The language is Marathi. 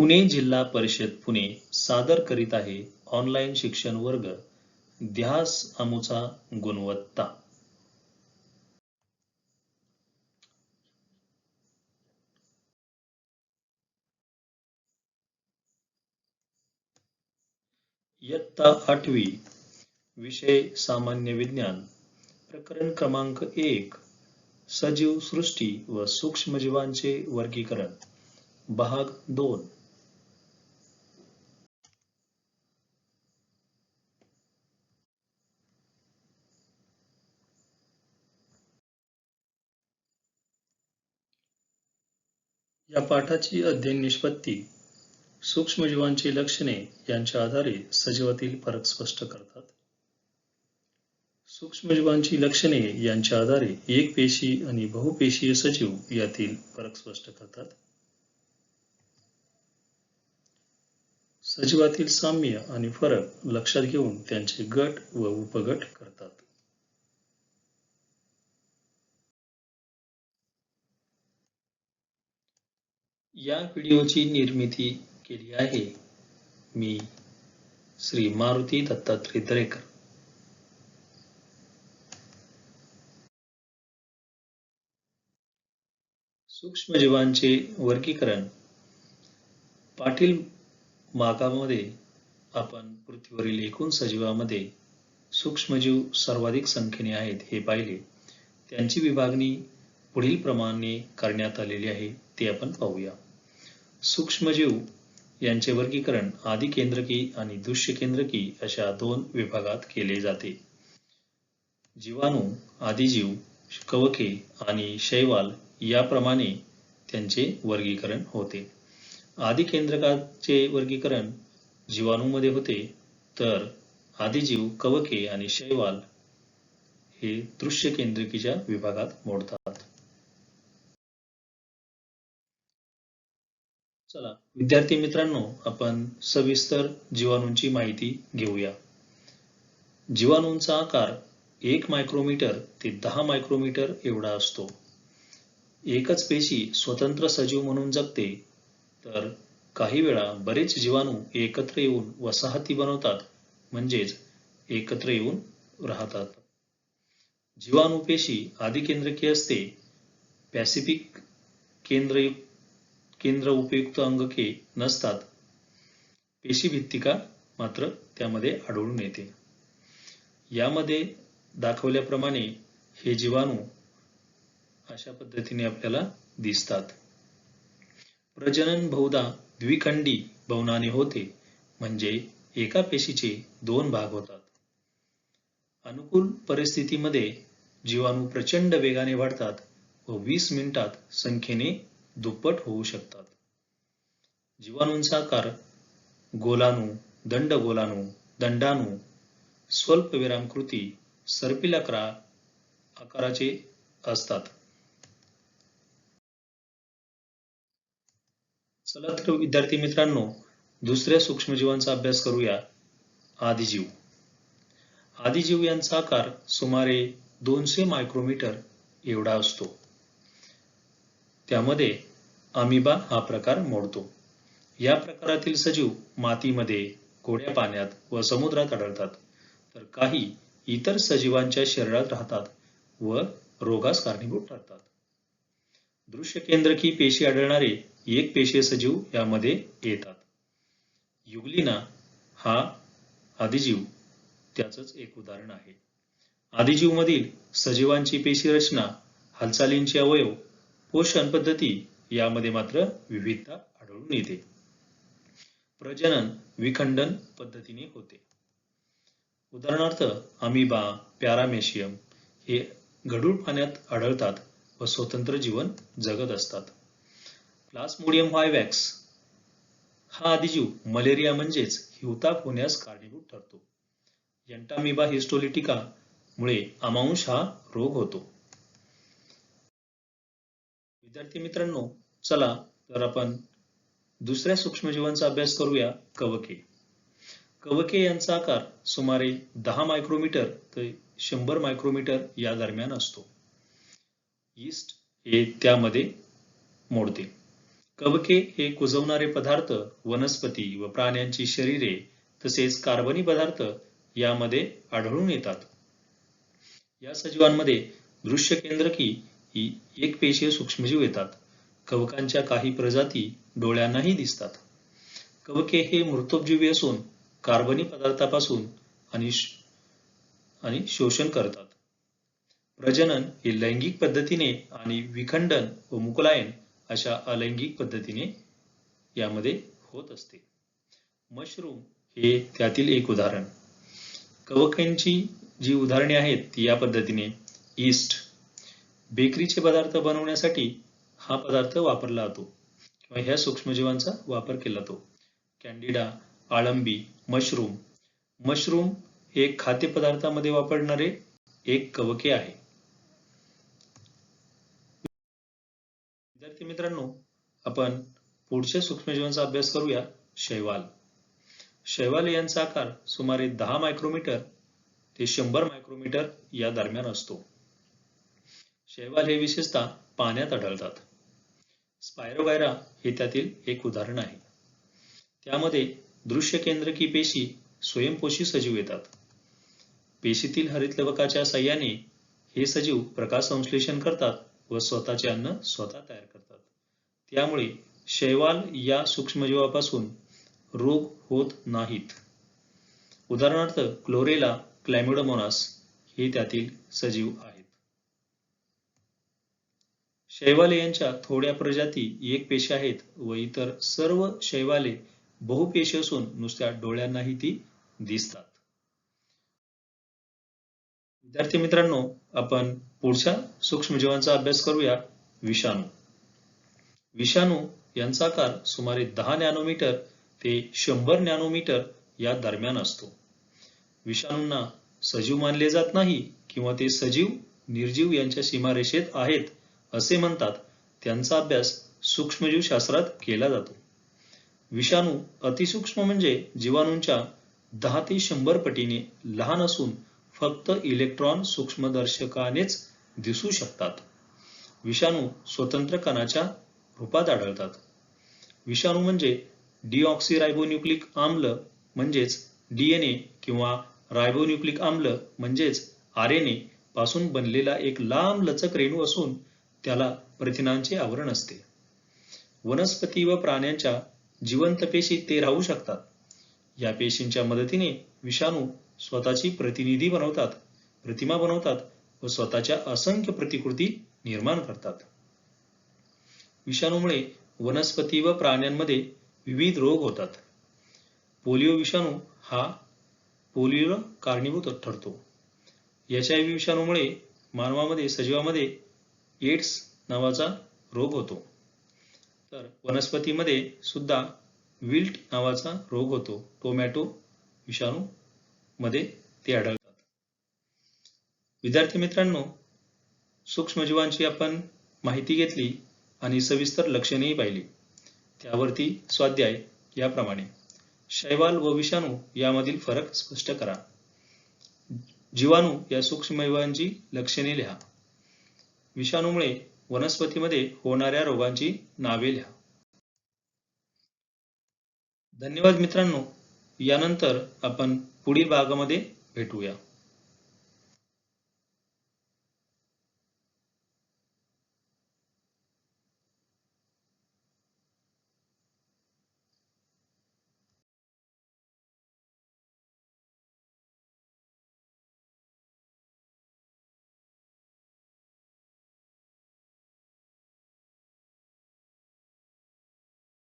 पुणे जिल्हा परिषद पुणे सादर करीत आहे ऑनलाईन शिक्षण वर्ग. ध्यास अमुचा गुणवत्ता. इयत्ता आठवी. विषय सामान्य विज्ञान. प्रकरण क्रमांक एक. सजीव सृष्टी व सूक्ष्मजीवांचे वर्गीकरण. भाग दोन. या पाठाची अध्ययन निष्पत्ती सूक्ष्मजीवांची लक्षणे यांच्या आधारे सजीवातील फरक स्पष्ट करतात. सूक्ष्मजीवांची लक्षणे यांच्या आधारे एक पेशी आणि बहुपेशीय सजीव यातील फरक स्पष्ट करतात. सजीवातील साम्य आणि फरक लक्षात घेऊन त्यांचे गट व उपगट करतात. या व्हिडिओची निर्मिती केली आहे. मी श्री मारुती दत्तात्रय दरेकर. सूक्ष्मजीवांचे वर्गीकरण. पाटील मागामध्ये आपण पृथ्वीवरील एकूण सजीवामध्ये सूक्ष्मजीव सर्वाधिक संख्येने आहेत हे पाहिले. त्यांची विभागणी पुढील प्रमाणे करण्यात आलेली आहे ते आपण पाहूया. सूक्ष्मजीव यांचे वर्गीकरण आदी केंद्रकी आणि दृश्य केंद्रकी अशा दोन विभागात केले जाते. जीवाणू आदिजीव कवके आणि शैवाल याप्रमाणे त्यांचे वर्गीकरण होते. आदिकेंद्रकाचे वर्गीकरण जीवाणूमध्ये होते तर आदिजीव कवके आणि शैवाल हे दृश्य केंद्रकीच्या विभागात मोडतात. चला विद्यार्थी मित्रांनो आपण सविस्तर जीवाणूंची माहिती घेऊया. जीवाणूंचा आकार एक मायक्रोमीटर ते दहा मायक्रोमीटर एवढा असतो. एकच पेशी स्वतंत्र सजीव म्हणून जगते तर काही वेळा बरेच जीवाणू एकत्र येऊन वसाहती बनवतात म्हणजेच एकत्र येऊन राहतात. जीवाणू पेशी आधी असते पॅसिफिक केंद्रयुक्त केंद्र उपयुक्त अंगके नसतात. पेशीभित्तिका मात्र त्यामध्ये आढळून येते. यामध्ये दाखवल्याप्रमाणे हे जीवाणू अशा पद्धतीने आपल्याला दिसतात. प्रजनन बहुधा द्विखंडी भवनाने होते म्हणजे एका पेशीचे दोन भाग होतात. अनुकूल परिस्थितीमध्ये जीवाणू प्रचंड वेगाने वाढतात व वीस मिनिटात संख्येने दुप्पट होऊ शकतात. जीवाणूंचा आकार गोलाणू दंडगोलाणू दंडाणू स्वल्प विरामकृती सर्पिलाक्रा आकाराचे असतात. चला तर विद्यार्थी मित्रांनो दुसऱ्या सूक्ष्मजीवांचा अभ्यास करूया. आदिजीव. आदिजीव यांचा आकार सुमारे दोनशे मायक्रोमीटर एवढा असतो. त्यामध्ये अमिबा हा प्रकार मोडतो. या प्रकारातील सजीव मातीमध्ये गोड्या पाण्यात व समुद्रात आढळतात. तर काही इतर सजीवांच्या शरीरात राहतात व रोगास कारणीभूत ठरतात. दृश्य केंद्रकी पेशी आढळणारे एक पेशीय सजीव यामध्ये येतात. युगलिना हा आदिजीव त्याच एक उदाहरण आहे. आदिजीव मधील सजीवांची पेशी रचना हालचालींचे अवयव पोषण पद्धती यामध्ये मात्र विविधता आढळून येते. प्रजनन विखंडन पद्धतीने होते. उदाहरणार्थ अमिबा पॅरामेशियम हे गढूळ पाण्यात आढळतात व स्वतंत्र जीवन जगत असतात. प्लास्मोडियम व्हायवॅक्स हा आदिजीव मलेरिया म्हणजेच हिवताप होण्यास कारणीभूत ठरतो. यंटामिबा हिस्टोलिटिका मुळे अमांश हा रोग होतो. विद्यार्थी मित्रांनो चला तर आपण दुसऱ्या सूक्ष्मजीवांचा अभ्यास करूया कवके. कवके यांचा आकार सुमारे दहा मायक्रोमीटर ते शंभर मायक्रोमीटर या दरम्यान असतो. ईस्ट हे त्यामध्ये मोडते. कवके हे कुजवणारे पदार्थ वनस्पती व प्राण्यांची शरीरे तसेच कार्बनी पदार्थ यामध्ये आढळून येतात. या सजीवांमध्ये दृश्य केंद्रकी ही एक पेशीय सूक्ष्मजीव येतात. कवकांच्या काही प्रजाती डोळ्यांनाही दिसतात. कवके हे मृतोपजीवी असून कार्बनी पदार्थापासून आणि आणि शोषण करतात. प्रजनन हे लैंगिक पद्धतीने आणि विखंडन व मुकुलायन अशा अलैंगिक पद्धतीने यामध्ये होत असते. मशरूम हे त्यातील एक उदाहरण. कवकांची जी उदाहरणे आहेत ती या पद्धतीने ईस्ट बेकरीचे पदार्थ बनवण्यासाठी हा पदार्थ वापरला जातो. किंवा ह्या सूक्ष्मजीवांचा वापर केला जातो. Candida आळंबी mushroom. मशरूम हे खाद्यपदार्थामध्ये वापरणारे एक कवके आहे. विद्यार्थी मित्रांनो आपण पुढच्या सूक्ष्मजीवांचा अभ्यास करूया. शैवाल. शैवाल यांचा आकार सुमारे दहा मायक्रोमीटर ते शंभर मायक्रोमीटर या दरम्यान असतो. शैवाल हे विशेषतः पाण्यात आढळतात. स्पायरोगायरा हे त्यातील एक उदाहरण आहे. त्यामध्ये दृश्य केंद्रकी पेशी स्वयंपोषी सजीव येतात. पेशीतील हरितलवकाच्या सहाय्याने हे सजीव प्रकाश संश्लेषण करतात व स्वतःचे अन्न स्वतः तयार करतात. त्यामुळे शैवाल या सूक्ष्मजीवापासून रोग होत नाहीत. उदाहरणार्थ क्लोरेला क्लॅमिडोमोनास हे त्यातील सजीव आहे शैवाले यांच्या थोड्या प्रजाती एक पेशी आहेत व इतर सर्व शैवाले बहुपेशी असून नुसत्या डोळ्यांनाही ती दिसतात. विद्यार्थी मित्रांनो आपण पुढच्या सूक्ष्मजीवांचा अभ्यास करूया. विषाणू. विषाणू यांचा आकार सुमारे दहा नॅनोमीटर ते शंभर नॅनोमीटर या दरम्यान असतो. विषाणूंना सजीव मानले जात नाही किंवा ते सजीव निर्जीव यांच्या सीमारेषेत आहेत. असे म्हणतात त्यांचा अभ्यास सूक्ष्मजीवशास्त्रात केला जातो. विषाणू अतिसूक्ष्म म्हणजे जीवाणूंच्या दहा ते शंभर पटीने लहान असून फक्त इलेक्ट्रॉन सूक्ष्मदर्शकानेच दिसू शकतात. विषाणू स्वतंत्र कणाच्या रूपात आढळतात. विषाणू म्हणजे डिऑक्सिरायबोन्युक्लिक आम्ल म्हणजेच डीएनए किंवा रायबोन्युक्लिक आम्ल म्हणजेच आरएनए पासून बनलेला एक लांब लचक रेणू असून त्याला प्रथिनांचे आवरण असते. वनस्पती व प्राण्यांच्या जिवंत पेशी ते राहू शकतात. या पेशींच्या मदतीने विषाणू स्वतःची प्रतिनिधी बनवतात प्रतिमा बनवतात व स्वतःच्या असंख्य प्रतिकृती निर्माण करतात. विषाणूमुळे वनस्पती व प्राण्यांमध्ये विविध रोग होतात. पोलिओ विषाणू हा पोलिओ कारणीभूत ठरतो. एच आय व्ही विषाणूमुळे मानवामध्ये सजीवामध्ये एड्स नावाचा रोग होतो. तर वनस्पतीमध्ये सुद्धा विल्ट नावाचा रोग होतो. टोमॅटो विषाणू मध्ये ते आढळतात. विद्यार्थी मित्रांनो सूक्ष्मजीवांची आपण माहिती घेतली आणि सविस्तर लक्षणेही पाहिली. त्यावरती स्वाध्याय याप्रमाणे. शैवाल व विषाणू यामधील फरक स्पष्ट करा. जीवाणू या सूक्ष्मजीवांची लक्षणे लिहा. विषाणूमुळे वनस्पतीमध्ये होणाऱ्या रोगांची नावे लिहा. धन्यवाद मित्रांनो. यानंतर आपण पुढील भागामध्ये भेटूया.